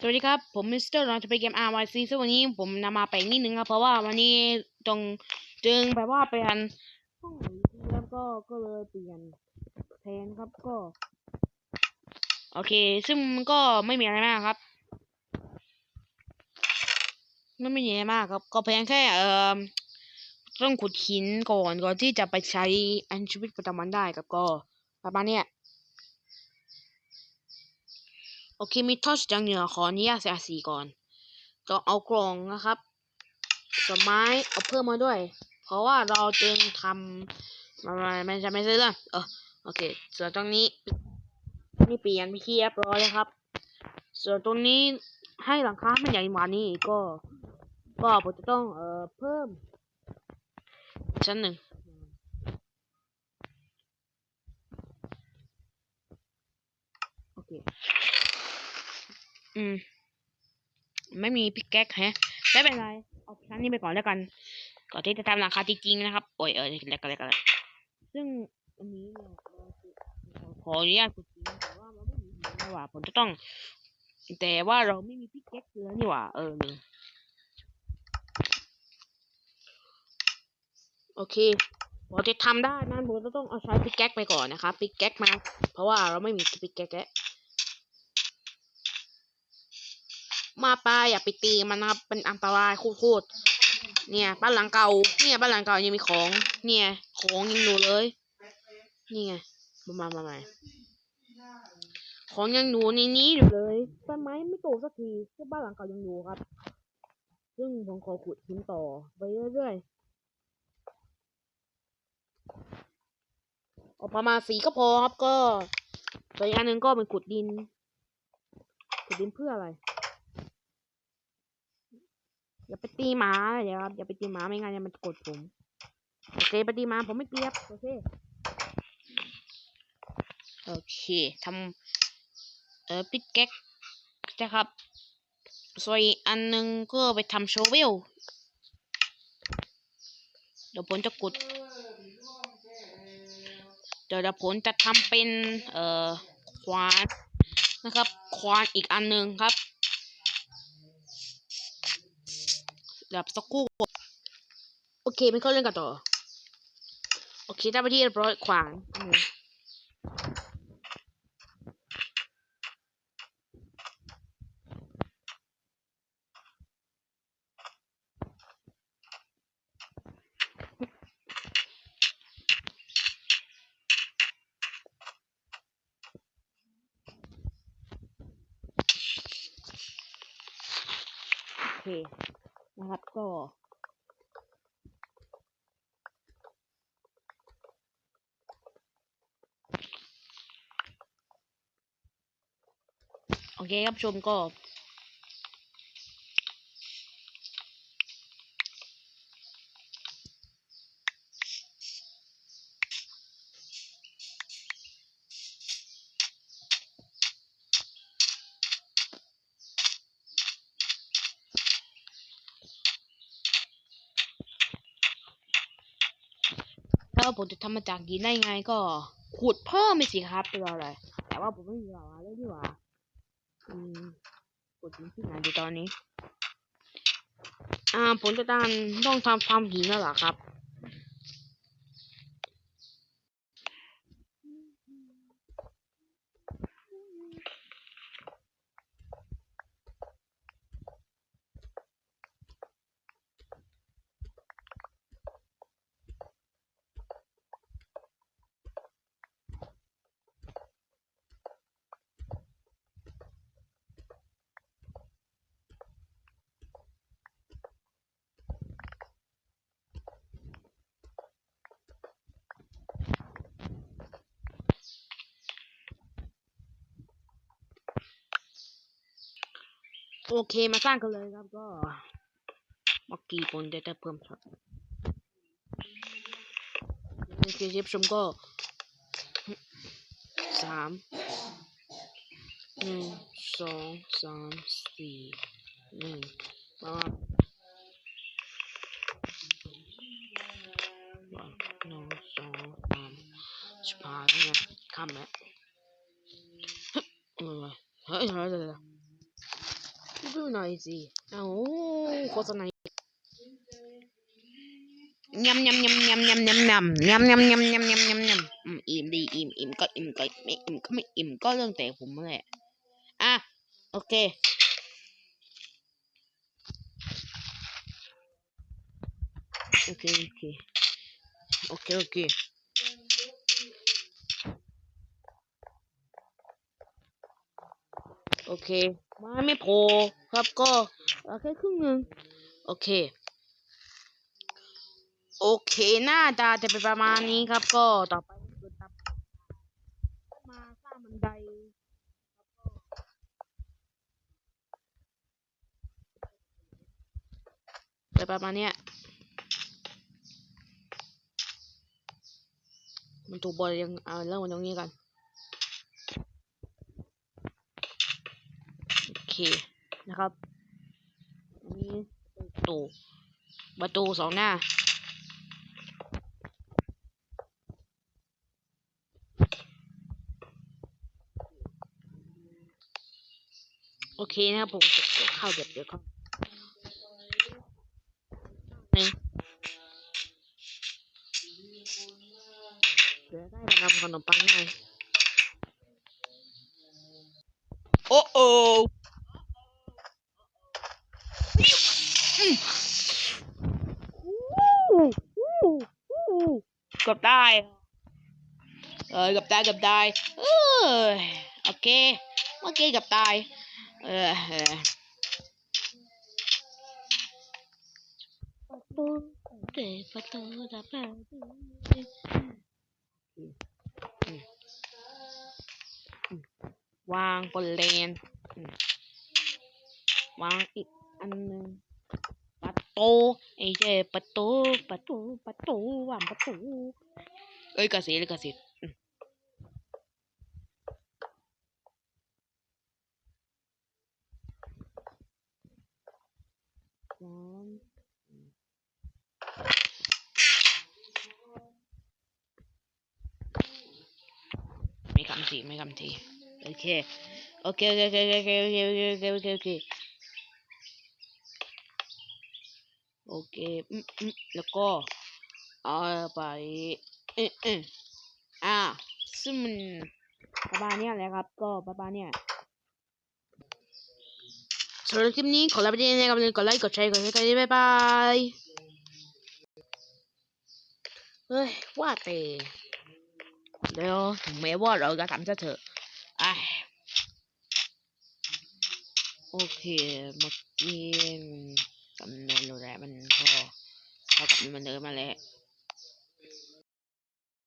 สวัสดีครับ ผมมิสเตอร์ลองจะไปเกม RYC ซึ่งวันนี้ผมนำมาแปลงนิดนึงครับ เพราะว่าวันนี้ตรงจึงแบบว่าเปลี่ยนห้องหนีทีแล้ว ก็ก็เลยเปลี่ยนแทนครับก็ โอเค ซึ่งมันก็ไม่มีอะไรมากครับไม่มีอะไรมากครับ ก็เพียงแค่เอ่อต้องขุดหินก่อนก่อนที่จะไปใช้อันชีวิตประจำวันได้ครับก็ประมาณเนี้ยโอเคมีทอชจังเหนือขออนุญาตเสียสีก่อนก็เอากล่องนะครับกับไม้เอาเพิ่มมาด้วย เพราะว่าเราจึงทำ มามามันจะไม่ใช่เรื่องเออโอเค ส่วนตรงนี้นี่เปลี่ยนไปที่เรียบร้อยแล้วครับ ส่วนตรงนี้ให้หลังคามันใหญ่กว่านี้ก็ ก็ผมจะต้องเอ่อเพิ่ม ชั้นหนึ่งโอเค อืม ไม่มีพิกแก๊กแฮะไม่เป็นไร เอาชั้นนี้ไปก่อนแล้วกัน ก่อนที่จะทำราคาจริงๆนะครับ โอ้ยเออแล้วกันแล้วกัน ซึ่งอันนี้เนี่ยขออนุญาตคุณจริงแต่ว่าเราไม่มีหินนี่หว่าผมจะต้อง แต่ว่าเราไม่มีพิกแก๊กเลยนี่หว่า เออหนึ่งโอเคผมจะทำได้นั้นผมจะต้องเอาใช้พิกแก๊กไปก่อนนะครับพิกแก๊กมา เพราะว่าเราไม่มีพิกแก๊กแล้วมาปลาอย่าไปตีมันนะครับเป็นอันตรายโคตรเนี่ยบ้านหลังเก่า เนี่ยบ้านหลังเก่ายังมีของ เนี่ย ของยังอยู่เลย นี่ไง มามามามาของยังอยู่ในนี้อยู่เลยต้นไม้ไม่โตสักทีที่บ้านหลังเก่ายังอยู่ครับ ซึ่งผมขอขุดหินต่อไปเรื่อยๆออกประมาณสีก็พอครับก็ส่วอีกอันหนึ่งก็เป็นขุดดิน ขุดดินเพื่ออะไร อย่าไปตีหมาเดี๋ยครับอย่าไปตีหมาไม่งั้นมันกดผม โอเคไปตีมาผมไม่เกลียบโอเคโอเคทำเออปิดแก๊กนะครับส่วนอีกอันหนึงก็ไปทำโชเวลเดี๋ยวผมจะกดเดี๋ยวเดี๋ยวผมจะทำเป็นเอ่อควานนะครับควานอีกอันหนึ่งครับเดี๋ยวสักครู่โอเคไม่เข้าเรื่องกันต่อ โอเคได้ไปที่เรียบร้อยขวางอืมโอเคนะครับก็ เคครับชมก็ถ้าผมจะทำมาจากหินได้ไงก็ขุดเพิ่มไปสิครับเป็นอะไรแต่ว่าผมไม่มีหรอกเลยดีกว่า อืมขุดหินที่ไหนดีตอนนี้ อ่าผมจะต้องต้องทำทำหินแล้วเหรอครับ โอเคมาสร้างกันเลยครับก็เมื่อกี้ผมจะได้เพิ่มช็อตโอเคท่านผู้ชมก็สามหนึ่งสองสามสี่หนึ่งประมาณหนึ่งสองสามชิบหายแล้วไงข้ามแล้วเฮ้ยเฮ้ยเฮ้ย ดูหน่อยสิ เอ้าโฆษณายำยำยำยำยำยำยำยำยำยำยำยำยำยำอืมอิ่มดีอิ่มอิ่มก็อิ่มก็ไม่อิ่มก็ไม่อิ่มก็เรื่องแต่ผมแหละอะโอเคโอเคโอเคโอเคโอเคโอเค มาไม่พอครับก็เอาแค่ครึ่งหนึ่งโอเค โอเคหน้าตาจะเป็นประมาณนี้ครับ ก็ต่อไปคือตับมาสร้างบันไดไปประมาณเนี้ยมันถูกบอลยังเอาเริ่มมันตรงนี้กัน โอเค นะครับอันนี้ประตูประตูสองหน้า โอเคนะครับผมเข้าเดี๋ยวเดี๋ยวเข้านี่เดี๋ยวได้ทำขนมปังหน่อยโอ้โอ้ กับได้เออกับได้กับได้เออโอเคเมื่อกี้กับตายเออประตูเปิดประตูจะเปิดวางบนเลนวางอีก อันหนึ่งประตูไอ้เจ้ประตูประตูประตูว่างประตูเอ้ยกระสีเลยกระสีอืมสามไม่คำทีไม่คำทีโอเคโอเคโอเคโอเคโอเคโอเคโอเคโอเคโอ เคโอเคอืมอืมแล้วก็เอาไปเออเอออ่าซึ่งมันประมาณเนี้ยแหละครับ ก็ประมาณเนี้ยสำหรับคลิปนี้ขอลาไปที่นี่นะครับอย่าลืมกดไลค์กดแชร์กดซับสไครต์บ๊ายบายเฮ้ยว่าแต่เดี๋ยวถึงแม้ว่าเราจะทำซะเถอะไอ้โอเคเมื่อกี้ มันคำนวณรู้แล้วมันก็เท่ากับมันเดินมาแล้ว